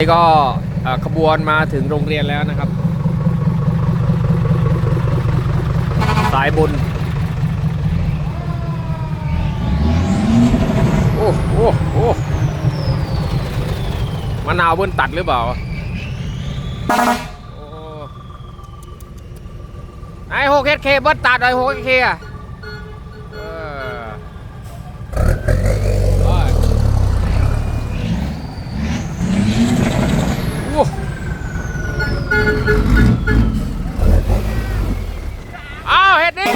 นี่ก็ขบวนมาถึงโรงเรียนแล้วนะครับ สายบุญ โอ้โอ้โอ้มะนาวเบิ้ลตัดหรือเปล่าไอ้โฮเคเคเบิ้ลตัดไอ้โฮเคสเคอะเออไปโอ้ อ้าวเห็ดนี่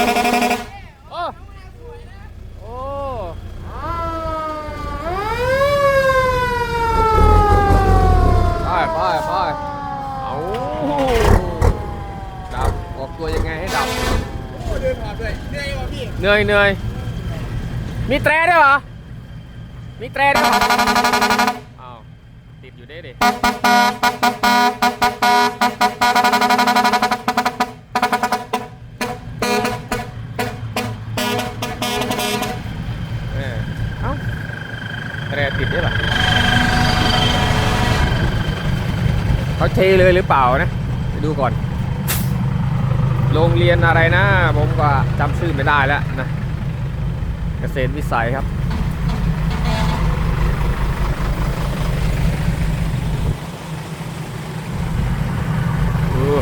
โอ้โอ้ไปไปไปเอาดับออกตัวยังไงให้ดับเดินผ่านด้วยเหนื่อยว่ะพี่เหนื่อยเหนื่อยมีแตรด้วยเหรอมีแตรด้วยเหรออ้าวติดอยู่ได้ดิ เทเลยหรือเปล่านะไปดูก่อน โรงเรียนอะไรนะ ผมก็จำชื่อไม่ได้แล้วนะ เกษตรวิสัยครับ อู้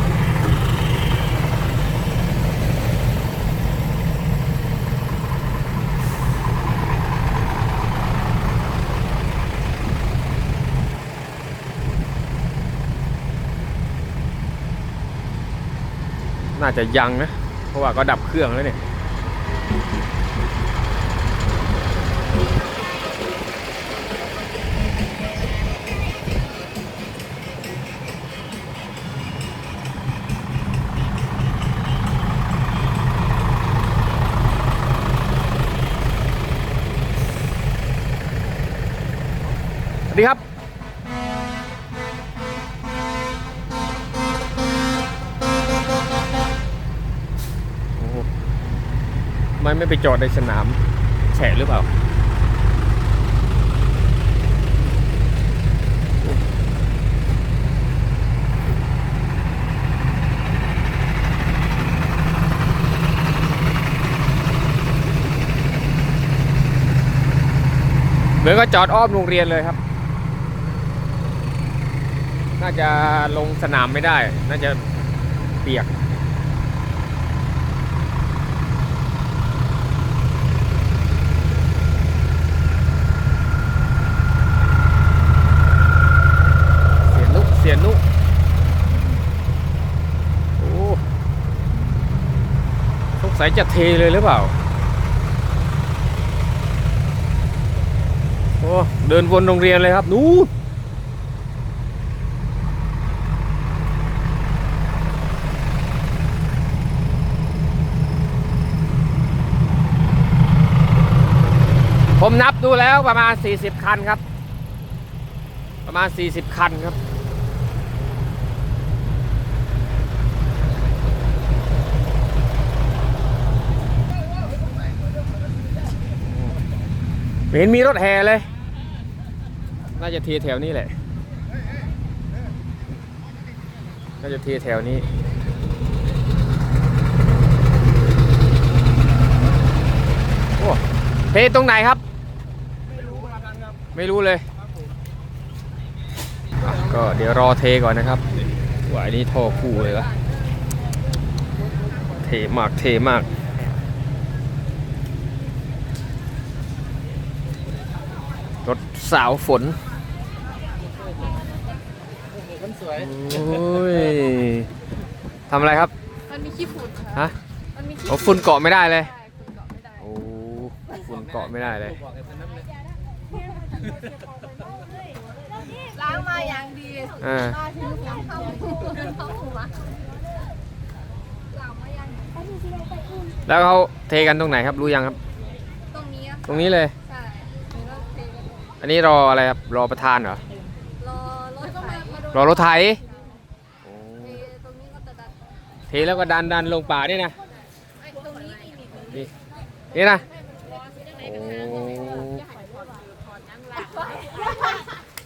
น่าจะยังนะ เพราะว่าก็ดับเครื่องแล้วเนี่ย ไมไม่ไปจอดในสนามแฉะหรือเปล่า เหมือนก็จอดอ้อมโรงเรียนเลยครับ น่าจะลงสนามไม่ได้ น่าจะเปียก เสียนุเสียนุโอ้ สงสัยจะเทเลยหรือเปล่า โอ้ เดินวนโรงเรียนเลยครับ นู้นผมนับดูแล้วประมาณ 40 คันครับ ประมาณ 40 คันครับ เห็นมีรถแห่เลย น่าจะเทแถวนี้แหละ น่าจะเทแถวนี้ โอ้เทตรงไหนครับไม่รู้เหมือนกันครับ ไม่รู้เลยอะก็เดี๋ยวรอเทก่อนนะครับว่าอันนี้ท่อคู่เลยวะเทมากเทมาก รถ สาวฝนมันสวยโอ้ยทำอะไรครับ มันมีขี้ฝุ่นค่ะฮะมันมีขี้โอ้ฝุ่นเกาะไม่ได้เลย ใช่ฝุ่นเกาะไม่ได้โอ้ฝุ่นเกาะไม่ได้เลย บอกให้เป็นน้ำเลยล้างมาอย่างดีอ่ามาถึงยังเข้าเข้าหัวล้างมาอย่างดีแล้วเขาเทกันตรงไหนครับรู้ยังครับ ตรงนี้อะตรงนี้เลย ใช่แล้วก็เทกัน อันนี้รออะไรครับ รอประธานเหรอ รอรถไถรอรถไถโอ้เทตรงนี้ก็จะดันเทแล้วก็ดันดันลงป่านี่นะ ไอ้ตรงนี้อีกนิดนึงนี่นี่นะให้มันร้อนจะได้โอ้ถอนน้ำลาย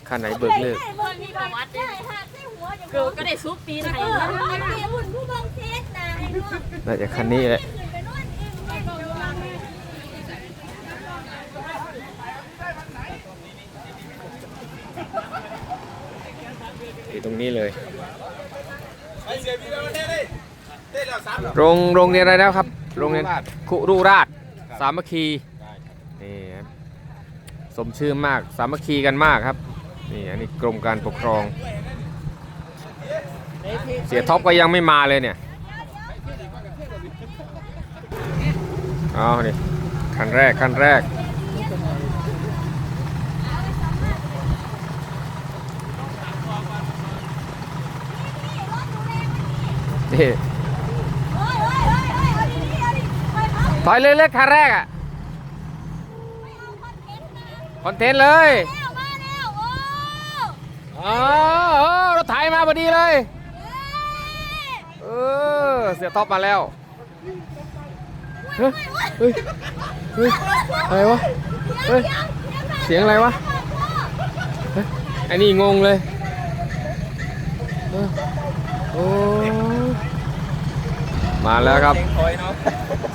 คันไหนเบิกเลิกเพื่อนมีประวัติใช่ค่ะใช่หัวอย่างเกิดก็ได้ซุปปีนเอไทยอมันเกี่ยวหุ่นผู้บังเทสนะไอ้น้อง น่าจะคันนี้แหละ ขึ้นไปนอนเองแม่ก็วาง อยู่ตรงนี้เลยไปเสียพี่แล้วเต้เลยเต้แล้วสามโรงโรงเรียนอะไรแล้วครับ โรงเรียนคุรุราช สามัคคีนี่ครับสมชื่อมากสามัคคีกันมากครับนี่อันนี้กรมการปกครอง เสียท็อปก็ยังไม่มาเลยเนี่ยเอาดิคันแรกคันแรก นี่ เฮ้ยเฮ้ยเฮ้ยเฮ้ยเอาดิเอาดิไปเอาถอยเลยเล็กคันแรกอะคอนเทนต์เลยอ๋อเออรถไถมาพอดีเลยเออเสียท็อปมาแล้วเฮ้ยเฮ้ยเฮ้ยอะไรวะเฮ้ยเสียงอะไรวะเฮ้ยไอ้นี่งงเลยโอ้ มาแล้วครับถอยเนาะ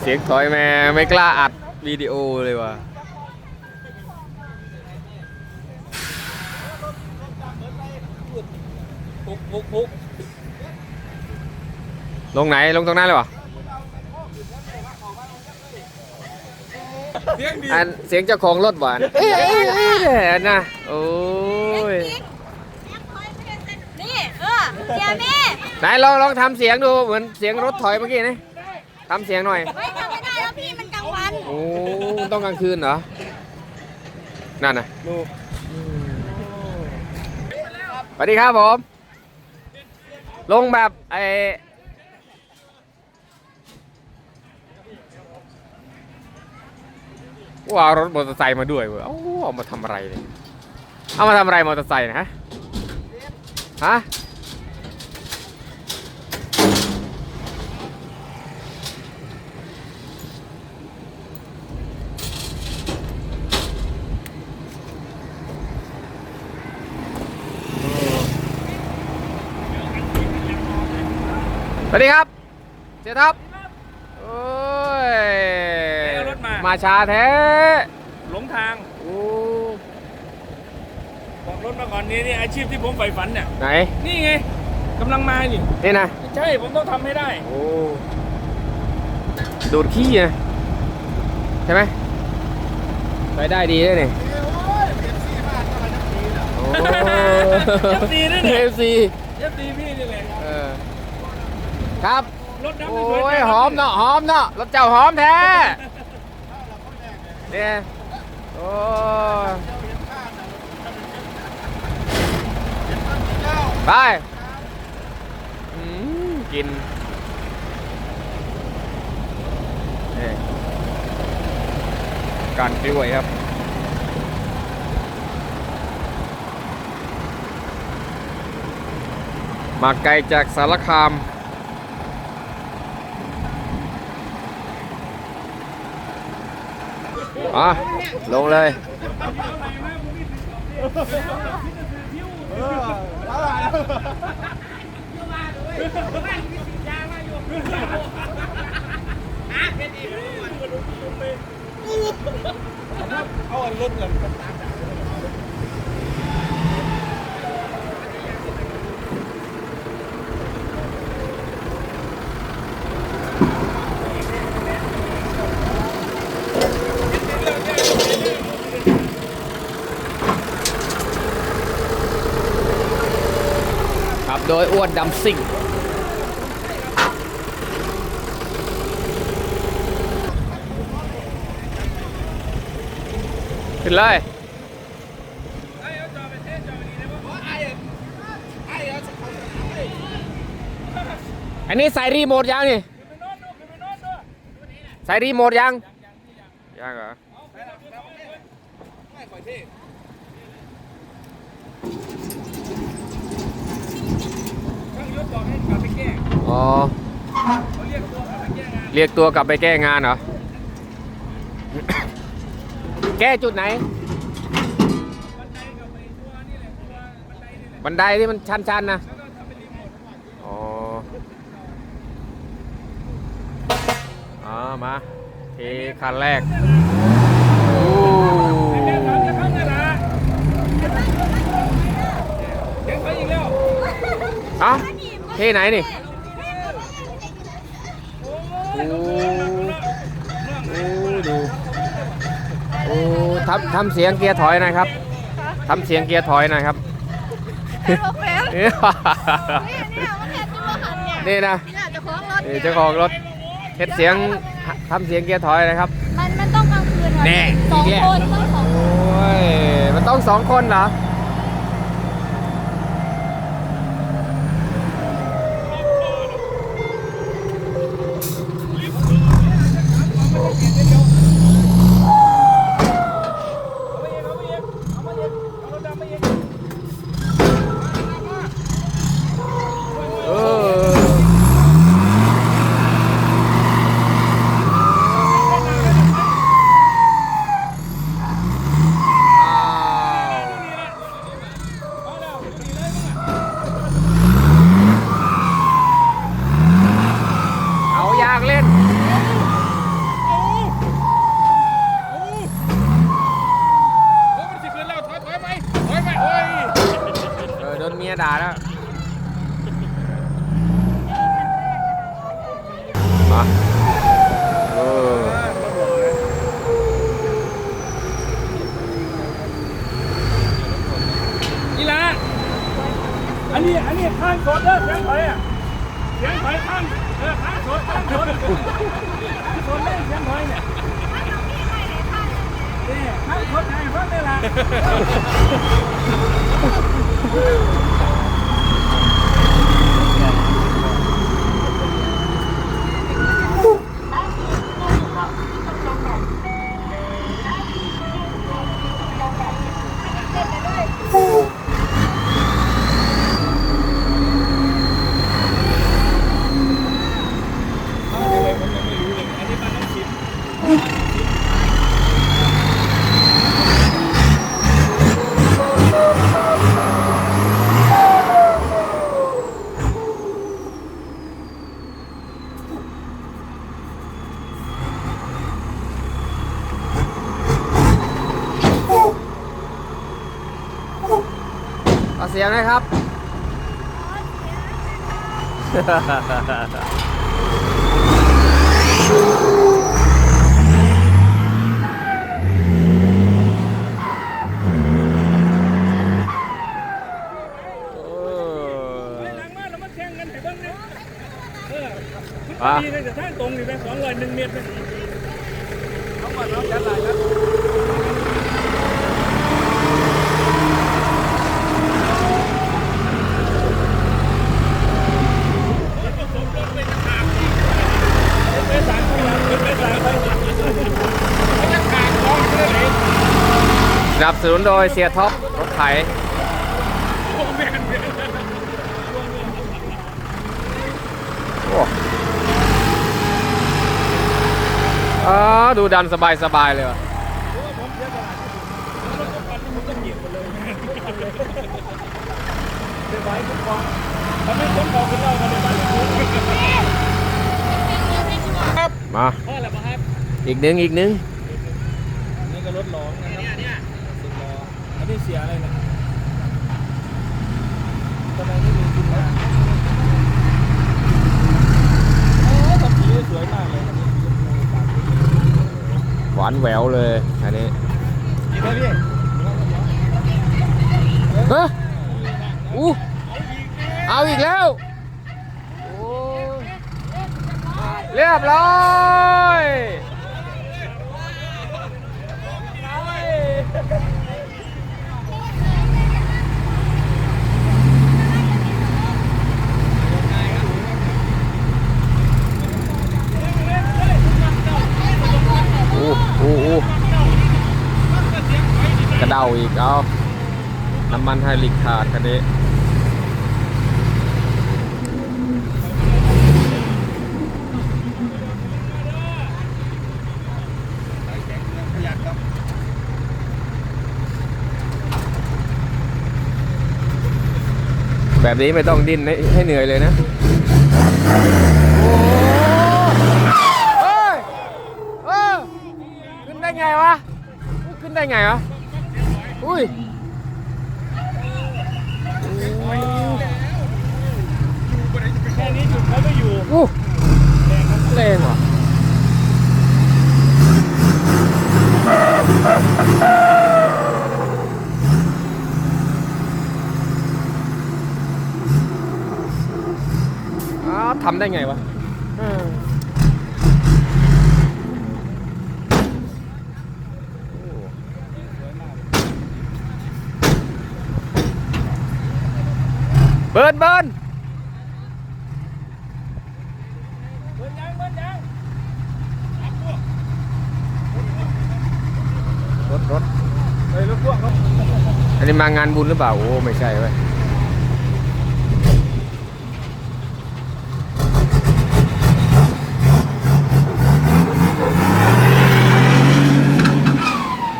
เสียงถอยแม่ไม่กล้าอัดวิดีโอเลยว่ะปุกปุกปุกลงไหนลงตรงนั้นเลยวะเสียงดีอันเสียงเจ้าของรถหวานเอ้ยเอ้ยเอ้ยเอ้ยนะโอ้ยนี่ เออเสียแม่ ไหนลองลองทำเสียงดูเหมือนเสียงรถถอยเมื่อกี้นี่ทำเสียงหน่อยไม่ทำไม่ได้แล้วพี่มันกลางวันโอ้ต้องกลางคืนเหรอนั่นน่ะดูสวัสดีครับผม ลงแบบไอ้ว้าวรถมอเตอร์ไซค์มาด้วยเว้ยเอ้าเอามาทำอะไรเนี่ยเอามาทำอะไรมอเตอร์ไซค์เนะฮะ สวัสดีครับเจ๊ทับโอ้ยเอารถมามา ช้าแท้หลงทางโอ้บอกรถมาก่อนนี่นี่อาชีพที่ผมใฝ่ฝันเนี่ย ไหน นี่ไงกำลังมานี่นี่นะใช่ผมต้องทำให้ได้ โอ้ ดูดขี้นะ ใช่ไหมไปได้ดีด้วยนี่โอ้ FC ด้วยเนี่ย เอฟซีเอฟซีพี่นี่แหละเออ ครับรถน้ำโอ้สวยยๆหอมเนาะหอมเนาะรถเจ้าหอมแท้เนี่ยโอ้ยไปอืมกินนี่การกล้วยครับมาไกลจากสารคาม อะลงเลยเอาอันรถเงินขับ โดยอ้วนดำซิ่งขึ้นเลยอันนี้ใส่รีโมทยังนี่ใส่รีโมทยัง ยังเหรอไม่ค่อยเท่ อ๋อเรียกตัวกลับไปแก้งานเหรอ แก้จุดไหน บันไดกับไปตัวนี่แหละบันไดที่มันชันๆนะอ๋ออ๋อมาเทคันแรกโอ้ เดี๋ยวถามจะเข้าไหนล่ะเดี๋ยวเขาอีกแล้ว เอ้าเทไหนนี่โอ้โอ้ดูโอ้ทำทำเสียงเกียร์ถอยหนะครับทำเสียงเกียร์ถอยหนะครับเป็นโรคแล้วเนี่ยเนี่ยเนี่ยมันแค่ตัวหันเนี่ยนี่นะเนี่เจะคล้าของรถเจ้าของรถเฮ็ดเสียงทำเสียงเกียร์ถอยนะครับ มันมันต้องกลางคืนค่ะสองคนต้องสองโอ้ยมันต้องสองคนเหรออ อ้าวเอาอยากเล่น โอ้มันสิคืนแล้วถอยถอยไปถอยไปโอ้ย เออโดนเมียด่าแล้ว มาเออ นี่ละอันนี้อันนี้ข้างสดเด้อเสียงถอยอะเสียงถอยข้างเออข้างสดข้างสดข้างสดเล่นเสียงถอยเนี่ยนี่ข้างสดไง ฟังได้ละ เอาเสียงนะครับไปหลังมาแล้วมาแข่งกันให้เบิ่งเนี่ยเออคุณดีเลยแต่ทางตรงนี่ไปสองร้อยหนึ่งเมตรไปเอาก่อนเอาจัดหลายแล้ว ไปสามคนไปสามไปไม่จะขาดท้องเลย สนับสนุนโดยเสียท็อปรถไถโอ้แม่นโอ้อ๋อดูดันสบายสบายๆเลยว่ะเดี๋ยวไว้ทุกคนทำให้คนบอกกันเรามาอีกหนึ่งอีกหนึ่งนี่ก็รถหลองนะครับ ออันนี้เสียอะไรนะทำไมไม่มีคุณนะโอ้ตะกี้สวยมากเลยอันนี้หวานแหววเลยอันนี้นี่ครับพี่เฮ้ยอู้เอาอีกแล้วโอ้ยเรียบร้อยโอ้โอ้กระเดาอีกเอาน้ำมันไฮลิกขาดคันนี้ยแบบนี้ไม่ต้องดิ้นให้เหนื่อยเลยนะ โอ้เฮ้ยเออขึ้นได้ไงวะ ขึ้น ได้ไงวะอุ้ยแค่นี้จุดเขาไม่อยู่อู้แรงว่ะอ้าวทำได้ไงวะเออเบิร์นเบิร์นเบิ้ลยังเบิ้ลยังรถรถเฮ้ยรถพ่วงครับอันนี้มางานบุญหรือเปล่า โอ้ ไม่ใช่เว้ย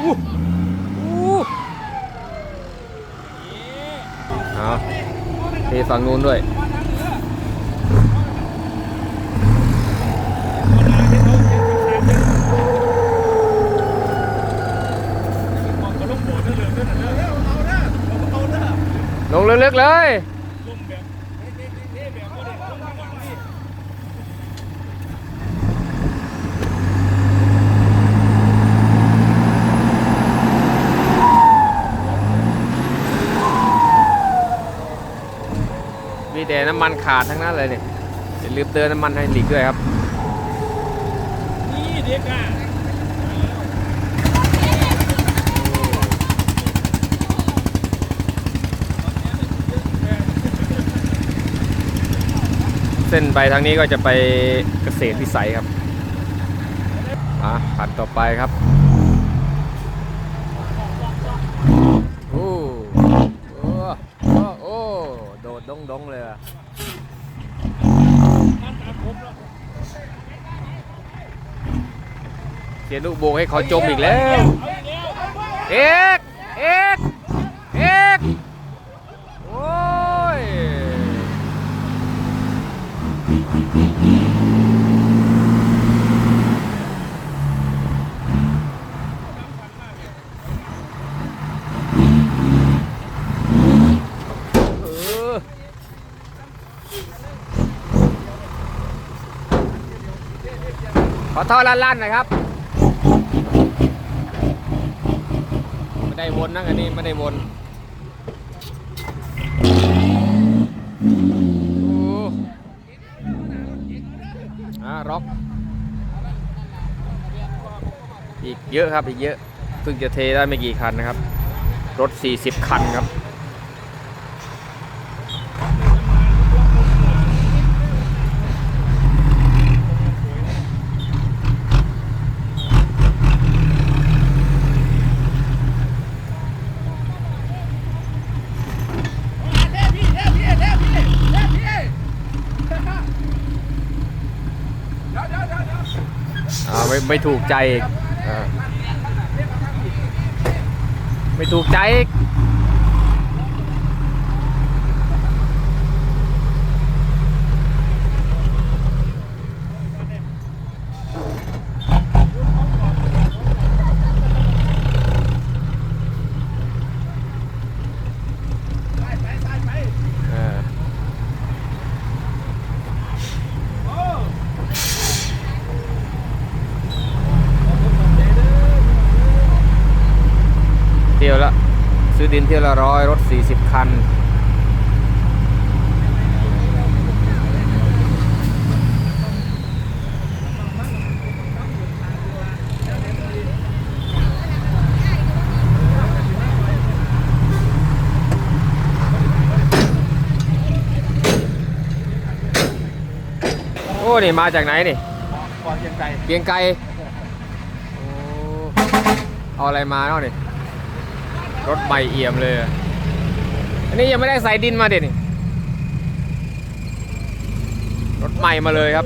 อู้อู้เอาที ฝั่งนู้นด้วยลงลึกๆเลย น้ำมันขาดทั้งนั้นเลยเนี่ยอย่าลืมเติมน้ำมันให้หลีกด้วยครับ นี่เด็กอะเส้นไปทางนี้ก็จะไปเกษตรวิสัยครับอะคันต่อไปครับโอ้โอ้โอ้โอ้โดดด งดงเลยอะเสียลูกโบกให้เขาจมอีกแล้ว เอกเอกเอกโอ้ย เออ ขอโทษลั่นๆหน่อยครับไม่ได้วนนะอันนี้ไม่ได้วนอ้อ่าร็อก อีกเยอะครับอีกเยอะเพิ่งจะเทได้ไม่กี่คันนะครับ รถ 40 คันครับ อ่าไม่ไม่ถูกใจอีกอ่าไม่ถูกใจอีกเออเที่ยวละซื้อ ดินเที่ยวละร้อยรถ 40 คัน โอ้ นี่ มาจากไหนนี่ก่อนเชียงไกลเกรียงไกรโอ้เอาอะไรมาเนาะนี่ รถใหม่เอี่ยมเลยอะอันนี้ยังไม่ได้ใส่ดินมาเด็ดนี่รถใหม่มาเลยครับ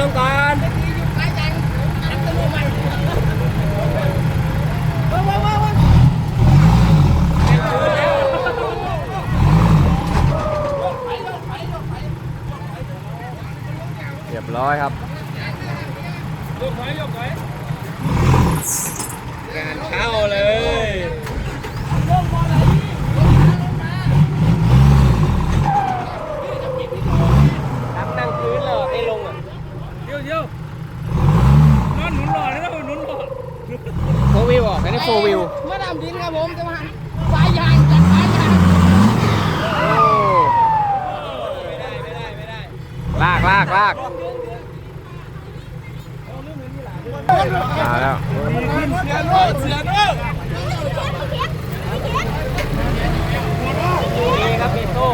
ลงก่อนเรียบร้อยครับงานเข้าเลย โฟวิวอะอันนี้โฟวิวมาดามดินครับผมจะมาสายยางจากสายยางโอ้ไม่ได้ไม่ได้ไม่ได้ลากลากลากมาแล้วเสียโน่เสียโน่ครับพี่โต้